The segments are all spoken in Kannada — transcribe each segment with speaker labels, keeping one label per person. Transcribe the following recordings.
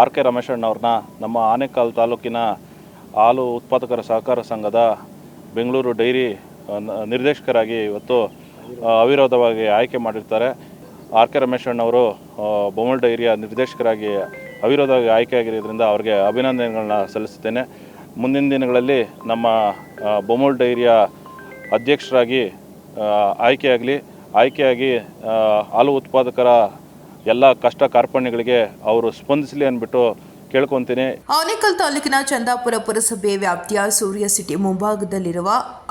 Speaker 1: ಆರ್ ಕೆ ರಮೇಶಣ್ಣವ್ರನ್ನ ನಮ್ಮ ಆನೇಕಾಲ್ ತಾಲೂಕಿನ ಹಾಲು ಉತ್ಪಾದಕರ ಸಹಕಾರ ಸಂಘದ ಬೆಂಗಳೂರು ಡೈರಿ ನಿರ್ದೇಶಕರಾಗಿ ಇವತ್ತು ಅವಿರೋಧವಾಗಿ ಆಯ್ಕೆ ಮಾಡಿರ್ತಾರೆ. ಆರ್ ಕೆ ರಮೇಶಣ್ಣವರು ಬೊಮ್ಮಲ್ ಡೈರಿಯ ನಿರ್ದೇಶಕರಾಗಿ ಅವಿರೋಧವಾಗಿ ಆಯ್ಕೆಯಾಗಿರೋದ್ರಿಂದ ಅವರಿಗೆ ಅಭಿನಂದನೆಗಳನ್ನ ಸಲ್ಲಿಸುತ್ತೇನೆ. ಮುಂದಿನ ದಿನಗಳಲ್ಲಿ ನಮ್ಮ ಬೊಮ್ಮಲ್ ಡೈರಿಯ ಅಧ್ಯಕ್ಷರಾಗಿ ಆಯ್ಕೆಯಾಗಲಿ, ಆಯ್ಕೆಯಾಗಿ ಹಾಲು ಉತ್ಪಾದಕರ ಎಲ್ಲ ಕಷ್ಟ ಕಾರ್ಪಣ್ಯಗಳಿಗೆ ಅವರು ಸ್ಪಂದಿಸಲಿ ಅಂದ್ಬಿಟ್ಟು ಕೇಳ್ಕೊಂತೀನಿ.
Speaker 2: ಆನೇಕಲ್ ತಾಲೂಕಿನ ಚಂದಾಪುರ ಪುರಸಭೆ ವ್ಯಾಪ್ತಿಯ ಸೂರ್ಯ ಸಿಟಿ ಮುಂಭಾಗದಲ್ಲಿರುವ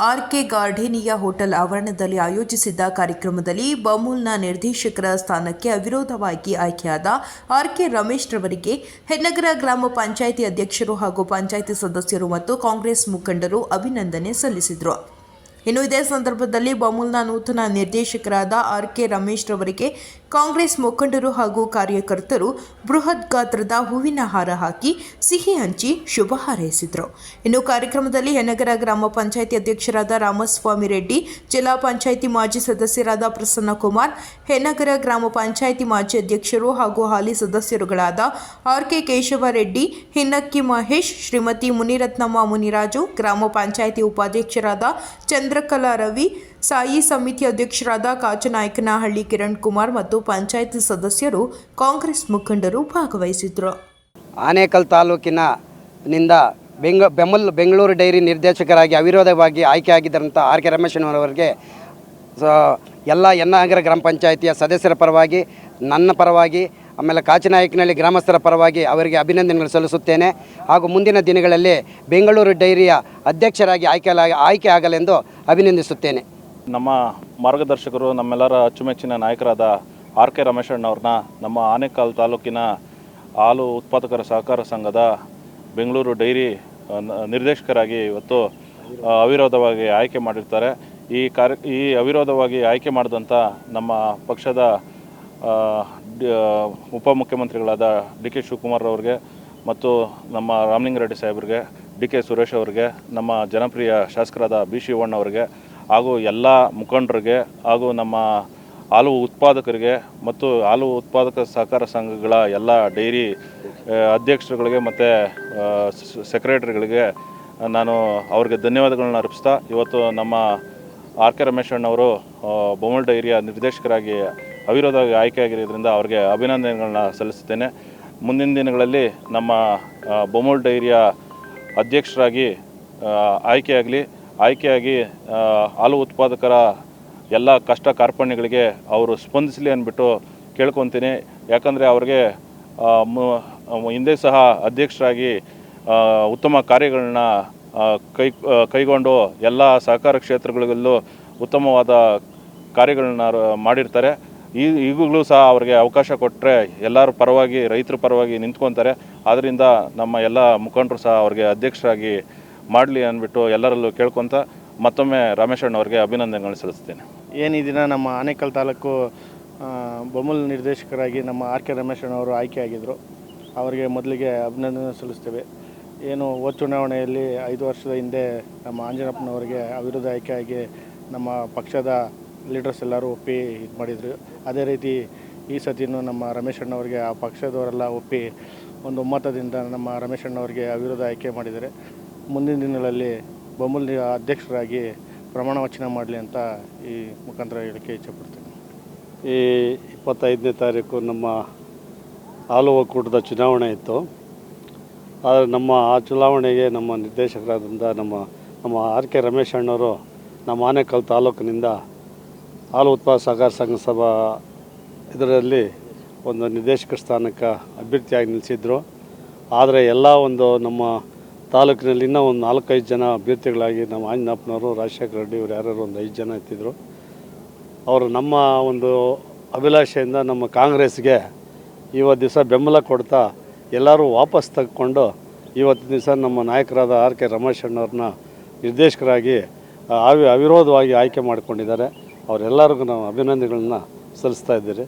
Speaker 2: ಆರ್ ಕೆ ಗಾರ್ಡೇನಿಯಾ ಹೋಟೆಲ್ ಆವರಣದಲ್ಲಿ ಆಯೋಜಿಸಿದ್ದ ಕಾರ್ಯಕ್ರಮದಲ್ಲಿ ಬಮೂಲ್ನ ನಿರ್ದೇಶಕರ ಸ್ಥಾನಕ್ಕೆ ಅವಿರೋಧವಾಗಿ ಆಯ್ಕೆಯಾದ ಆರ್ಕೆ ರಮೇಶ್ ರವರಿಗೆ ಹೆನ್ನಗರ ಗ್ರಾಮ ಪಂಚಾಯಿತಿ ಅಧ್ಯಕ್ಷರು ಹಾಗೂ ಪಂಚಾಯಿತಿ ಸದಸ್ಯರು ಮತ್ತು ಕಾಂಗ್ರೆಸ್ ಮುಖಂಡರು ಅಭಿನಂದನೆ ಸಲ್ಲಿಸಿದರು. ಇನ್ನು ಇದೇ ಸಂದರ್ಭದಲ್ಲಿ ಬಮೂಲ್ನ ನೂತನ ನಿರ್ದೇಶಕರಾದ ಆರ್ ಕೆ ರಮೇಶ್ ರವರಿಗೆ ಕಾಂಗ್ರೆಸ್ ಮುಖಂಡರು ಹಾಗೂ ಕಾರ್ಯಕರ್ತರು ಬೃಹತ್ ಗಾತ್ರದ ಹೂವಿನ ಹಾರ ಹಾಕಿ ಸಿಹಿ ಹಂಚಿ ಶುಭ ಹಾರೈಸಿದರು. ಇನ್ನು ಕಾರ್ಯಕ್ರಮದಲ್ಲಿ ಹೆನಗರ ಗ್ರಾಮ ಪಂಚಾಯಿತಿ ಅಧ್ಯಕ್ಷರಾದ ರಾಮಸ್ವಾಮಿ ರೆಡ್ಡಿ, ಜಿಲ್ಲಾ ಪಂಚಾಯಿತಿ ಮಾಜಿ ಸದಸ್ಯರಾದ ಪ್ರಸನ್ನ ಕುಮಾರ್, ಹೆನಗರ ಗ್ರಾಮ ಪಂಚಾಯಿತಿ ಮಾಜಿ ಅಧ್ಯಕ್ಷರು ಹಾಗೂ ಹಾಲಿ ಸದಸ್ಯರುಗಳಾದ ಆರ್ ಕೆ ಕೇಶವ ರೆಡ್ಡಿ, ಹಿನ್ನಕ್ಕಿ ಮಹೇಶ್, ಶ್ರೀಮತಿ ಮುನಿರತ್ನಮ್ಮ ಮುನಿರಾಜು, ಗ್ರಾಮ ಪಂಚಾಯಿತಿ ಉಪಾಧ್ಯಕ್ಷರಾದ ಚಂದ್ರಕಲಾ ರವಿ, ಸಾಯಿ ಸಮಿತಿ ಅಧ್ಯಕ್ಷರಾದ ಕಾಚನಾಯಕನಹಳ್ಳಿ ಕಿರಣ್ ಕುಮಾರ್ ಮತ್ತು ಪಂಚಾಯಿತಿ ಸದಸ್ಯರು ಕಾಂಗ್ರೆಸ್ ಮುಖಂಡರು ಭಾಗವಹಿಸಿದ್ರು.
Speaker 3: ಆನೇಕಲ್ ತಾಲೂಕಿನ ನಿಂದ ಬೆಂಗ ಬೆಮ್ಮಲ್ ಬೆಂಗಳೂರು ಡೈರಿ ನಿರ್ದೇಶಕರಾಗಿ ಅವಿರೋಧವಾಗಿ ಆಯ್ಕೆಯಾಗಿದ್ದರಂಥ ಆರ್ ಕೆ ರಮೇಶನವರವರಿಗೆ ಎಲ್ಲ ಎನ್ನನಗರ ಗ್ರಾಮ ಪಂಚಾಯಿತಿಯ ಸದಸ್ಯರ ಪರವಾಗಿ, ನನ್ನ ಪರವಾಗಿ ಆಮೇಲೆ ಕಾಚಿನಾಯಕನಹಳ್ಳಿ ಗ್ರಾಮಸ್ಥರ ಪರವಾಗಿ ಅವರಿಗೆ ಅಭಿನಂದನೆಗಳು ಸಲ್ಲಿಸುತ್ತೇನೆ. ಹಾಗೂ ಮುಂದಿನ ದಿನಗಳಲ್ಲಿ ಬೆಂಗಳೂರು ಡೈರಿಯ ಅಧ್ಯಕ್ಷರಾಗಿ ಆಯ್ಕೆ ಆಯ್ಕೆ ಆಗಲೆಂದು ಅಭಿನಂದಿಸುತ್ತೇನೆ.
Speaker 1: ನಮ್ಮ ಮಾರ್ಗದರ್ಶಕರು, ನಮ್ಮೆಲ್ಲರ ಅಚ್ಚುಮೆಚ್ಚಿನ ನಾಯಕರಾದ ಆರ್ ಕೆ ರಮೇಶಣ್ಣವ್ರನ್ನ, ನಮ್ಮ ಆನೇಕಲ್ ತಾಲೂಕಿನ ಹಾಲು ಉತ್ಪಾದಕರ ಸಹಕಾರ ಸಂಘದ ಬೆಂಗಳೂರು ಡೈರಿ ನಿರ್ದೇಶಕರಾಗಿ ಇವತ್ತು ಅವಿರೋಧವಾಗಿ ಆಯ್ಕೆ ಮಾಡಿರ್ತಾರೆ. ಈ ಕಾರ್ಯ, ಈ ಅವಿರೋಧವಾಗಿ ಆಯ್ಕೆ ಮಾಡಿದಂಥ ನಮ್ಮ ಪಕ್ಷದ ಉಪಮುಖ್ಯಮಂತ್ರಿಗಳಾದ ಡಿ ಕೆ ಶಿವಕುಮಾರ್ ಅವ್ರಿಗೆ ಮತ್ತು ನಮ್ಮ ರಾಮಲಿಂಗಾರೆಡ್ಡಿ ಸಾಹೇಬ್ರಿಗೆ, ಡಿ ಕೆ ಸುರೇಶ್ ಅವರಿಗೆ, ನಮ್ಮ ಜನಪ್ರಿಯ ಶಾಸಕರಾದ ಬಿ ಶಿವಣ್ಣ ಅವರಿಗೆ ಹಾಗೂ ಎಲ್ಲ ಮುಖಂಡರಿಗೆ ಹಾಗೂ ನಮ್ಮ ಹಾಲು ಉತ್ಪಾದಕರಿಗೆ ಮತ್ತು ಹಾಲು ಉತ್ಪಾದಕ ಸಹಕಾರ ಸಂಘಗಳ ಎಲ್ಲ ಡೈರಿ ಅಧ್ಯಕ್ಷರುಗಳಿಗೆ ಮತ್ತು ಸೆಕ್ರೆಟರಿಗಳಿಗೆ ನಾನು ಅವ್ರಿಗೆ ಧನ್ಯವಾದಗಳನ್ನ ಅರ್ಪಿಸ್ತಾ, ಇವತ್ತು ನಮ್ಮ ಆರ್ ಕೆ ರಮೇಶಣ್ಣವರು ಬೊಮ್ಮಲ್ ಡೈರಿಯ ನಿರ್ದೇಶಕರಾಗಿ ಅವಿರೋಧವಾಗಿ ಆಯ್ಕೆಯಾಗಿರೋದ್ರಿಂದ ಅವರಿಗೆ ಅಭಿನಂದನೆಗಳನ್ನ ಸಲ್ಲಿಸುತ್ತೇನೆ. ಮುಂದಿನ ದಿನಗಳಲ್ಲಿ ನಮ್ಮ ಬೊಮೋಲ್ ಡೈರಿಯ ಅಧ್ಯಕ್ಷರಾಗಿ ಆಯ್ಕೆಯಾಗಲಿ, ಆಯ್ಕೆಯಾಗಿ ಹಾಲು ಉತ್ಪಾದಕರ ಎಲ್ಲ ಕಷ್ಟ ಕಾರ್ಪಣ್ಯಗಳಿಗೆ ಅವರು ಸ್ಪಂದಿಸಲಿ ಅಂದ್ಬಿಟ್ಟು ಕೇಳ್ಕೊತೀನಿ. ಯಾಕಂದರೆ ಅವ್ರಿಗೆ ಹಿಂದೆ ಸಹ ಅಧ್ಯಕ್ಷರಾಗಿ ಉತ್ತಮ ಕಾರ್ಯಗಳನ್ನ ಕೈ ಕೈಗೊಂಡು ಎಲ್ಲ ಸಹಕಾರ ಕ್ಷೇತ್ರಗಳಲ್ಲೂ ಉತ್ತಮವಾದ ಕಾರ್ಯಗಳನ್ನ ಮಾಡಿರ್ತಾರೆ. ಈ ಈಗಲೂ ಸಹ ಅವ್ರಿಗೆ ಅವಕಾಶ ಕೊಟ್ಟರೆ ಎಲ್ಲರ ಪರವಾಗಿ, ರೈತರ ಪರವಾಗಿ ನಿಂತ್ಕೊತಾರೆ. ಆದ್ದರಿಂದ ನಮ್ಮ ಎಲ್ಲ ಮುಖಂಡರು ಸಹ ಅವ್ರಿಗೆ ಅಧ್ಯಕ್ಷರಾಗಿ ಮಾಡಲಿ ಅಂದ್ಬಿಟ್ಟು ಎಲ್ಲರಲ್ಲೂ ಕೇಳ್ಕೊತ ಮತ್ತೊಮ್ಮೆ ರಮೇಶಣ್ಣ ಅವರಿಗೆ ಅಭಿನಂದನೆಗಳನ್ನು ಸಲ್ಲಿಸ್ತೇನೆ.
Speaker 4: ಏನು ಈ ನಮ್ಮ ಆನೇಕಲ್ ತಾಲೂಕು ಬೊಮ್ಮಲ್ ನಿರ್ದೇಶಕರಾಗಿ ನಮ್ಮ ಆರ್ ಕೆ ರಮೇಶಣ್ಣವರು ಆಯ್ಕೆಯಾಗಿದ್ದರು ಅವರಿಗೆ ಮೊದಲಿಗೆ ಅಭಿನಂದನೆ ಸಲ್ಲಿಸ್ತೇವೆ. ಏನು ಹೋದ ಚುನಾವಣೆಯಲ್ಲಿ ಐದು ವರ್ಷದ ಹಿಂದೆ ನಮ್ಮ ಆಂಜನಪ್ಪನವರಿಗೆ ಅವಿರೋಧ ಆಯ್ಕೆಯಾಗಿ ನಮ್ಮ ಪಕ್ಷದ ಲೀಡರ್ಸ್ ಎಲ್ಲರೂ ಒಪ್ಪಿ ಇದು ಮಾಡಿದರು. ಅದೇ ರೀತಿ ಈ ಸತಿನೂ ನಮ್ಮ ರಮೇಶಣ್ಣವರಿಗೆ ಆ ಪಕ್ಷದವರೆಲ್ಲ ಒಪ್ಪಿ ಒಂದು ಒಮ್ಮತದಿಂದ ನಮ್ಮ ರಮೇಶಣ್ಣವರಿಗೆ ಅವಿರೋಧ ಆಯ್ಕೆ ಮಾಡಿದ್ದಾರೆ. ಮುಂದಿನ ದಿನಗಳಲ್ಲಿ ಬೊಮ್ಮಲ್ ಅಧ್ಯಕ್ಷರಾಗಿ ಪ್ರಮಾಣ ವಚನ ಮಾಡಲಿ ಅಂತ ಈ ಮುಖಾಂತರ ಹೇಳಕ್ಕೆ ಇಚ್ಛೆಪಡ್ತೀನಿ
Speaker 5: ಈ ಇಪ್ಪತ್ತೈದನೇ ತಾರೀಕು ನಮ್ಮ ಹಾಲು ಒಕ್ಕೂಟದ ಚುನಾವಣೆ ಇತ್ತು. ಆದರೆ ನಮ್ಮ ಆ ಚುನಾವಣೆಗೆ ನಮ್ಮ ನಿರ್ದೇಶಕರಾದಂಥ ನಮ್ಮ ನಮ್ಮ ಆರ್ ಕೆ ರಮೇಶ್ ಅಣ್ಣವರು ನಮ್ಮ ಆನೇಕಲ್ ತಾಲೂಕಿನಿಂದ ಹಾಲು ಉತ್ಪಾದ ಸಹಕಾರ ಸಂಘ ಸಭಾ ಇದರಲ್ಲಿ ಒಂದು ನಿರ್ದೇಶಕ ಸ್ಥಾನಕ್ಕೆ ಅಭ್ಯರ್ಥಿಯಾಗಿ ನಿಲ್ಲಿಸಿದ್ರು. ಆದರೆ ಎಲ್ಲ ಒಂದು ನಮ್ಮ ತಾಲೂಕಿನಲ್ಲಿ ಇನ್ನೂ ಒಂದು ನಾಲ್ಕೈದು ಜನ ಅಭ್ಯರ್ಥಿಗಳಾಗಿ ನಮ್ಮ ಆಂಜನಪ್ಪನವರು ರಾಜಶೇಖರ ರೆಡ್ಡಿ ಇವರು ಯಾರು ಒಂದು ಐದು ಜನ ಇತ್ತಿದ್ರು ಅವರು ನಮ್ಮ ಒಂದು ಅಭಿಲಾಷೆಯಿಂದ ನಮ್ಮ ಕಾಂಗ್ರೆಸ್ಗೆ ಇವತ್ತು ದಿವಸ ಬೆಂಬಲ ಕೊಡ್ತಾ ಎಲ್ಲರೂ ವಾಪಸ್ ತಗೊಂಡು ಇವತ್ತು ದಿವಸ ನಮ್ಮ ನಾಯಕರಾದ ಆರ್ ಕೆ ರಮೇಶ್ ಅಣ್ಣವ್ರನ್ನ ನಿರ್ದೇಶಕರಾಗಿ, ಅವಿ ಅವಿರೋಧವಾಗಿ ಆಯ್ಕೆ ಮಾಡಿಕೊಂಡಿದ್ದಾರೆ. ಅವರೆಲ್ಲರಿಗೂ ನಾವು ಅಭಿನಂದನೆಗಳನ್ನ ಸಲ್ಲಿಸ್ತಾ ಇದ್ದೀರಿ.